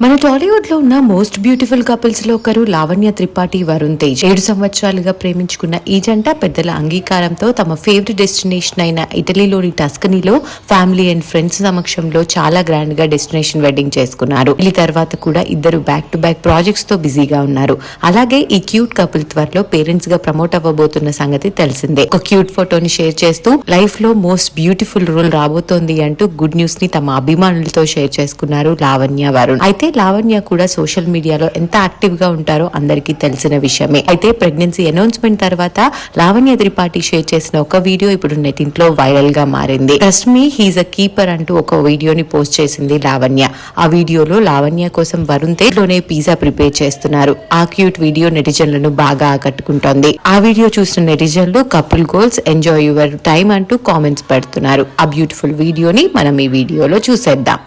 మన టాలీవుడ్లో ఉన్న మోస్ట్ బ్యూటిఫుల్ కపుల్స్లో ఒకరు లావణ్య త్రిపాఠి వరుణ్ తేజ్. ఏడు సంవత్సరాలుగా ప్రేమించుకున్న ఈ జంట పెద్దల అంగీకారంతో తమ ఫేవరెట్ డెస్టినేషన్ అయిన ఇటలీలోని టస్కనీలో ఫ్యామిలీ అండ్ ఫ్రెండ్స్ సమక్షంలో చాలా గ్రాండ్గా డెస్టినేషన్ వెడ్డింగ్ చేసుకున్నారు. వీళ్ళ తర్వాత కూడా ఇద్దరు బ్యాక్ టు బ్యాక్ ప్రాజెక్ట్స్తో బిజీగా ఉన్నారు. అలాగే ఈ క్యూట్ కపుల్ త్వరలో పేరెంట్స్గా ప్రమోట్ అవ్వబోతున్న సంగతి తెలిసిందే. ఒక క్యూట్ ఫోటోని షేర్ చేస్తూ లైఫ్లో మోస్ట్ బ్యూటిఫుల్ రోల్ రాబోతోంది అంటూ గుడ్ న్యూస్ని తమ అభిమానులతో షేర్ చేసుకున్నారు లావణ్య వరుణ్. అయితే లావణ్య కూడా సోషల్ మీడియాలో ఎంత యాక్టివ్గా ఉంటారో అందరికీ తెలిసిన విషయమే. అయితే ప్రెగ్నెన్సీ అనౌన్స్మెంట్ తర్వాత లావణ్య త్రిపాఠి షేర్ చేసిన ఒక వీడియో ఇప్పుడు నెటింట్లో వైరల్గా మారింది. Trust me he's a keeper అంటూ ఒక వీడియోని పోస్ట్ చేసింది లావణ్య. ఆ వీడియోలో లావణ్య కోసం వరుణ్ తేజ్లోనే పిజ్జా ప్రిపేర్ చేస్తున్నారు. ఆ క్యూట్ వీడియో నెటిజన్లను బాగా ఆకట్టుకుంటోంది. ఆ వీడియో చూసిన నెటిజన్లు couple goals enjoy your time అంటూ కామెంట్స్ పెడుతున్నారు. ఆ బ్యూటిఫుల్ వీడియోని మనం ఈ వీడియోలో చూసేద్దాం.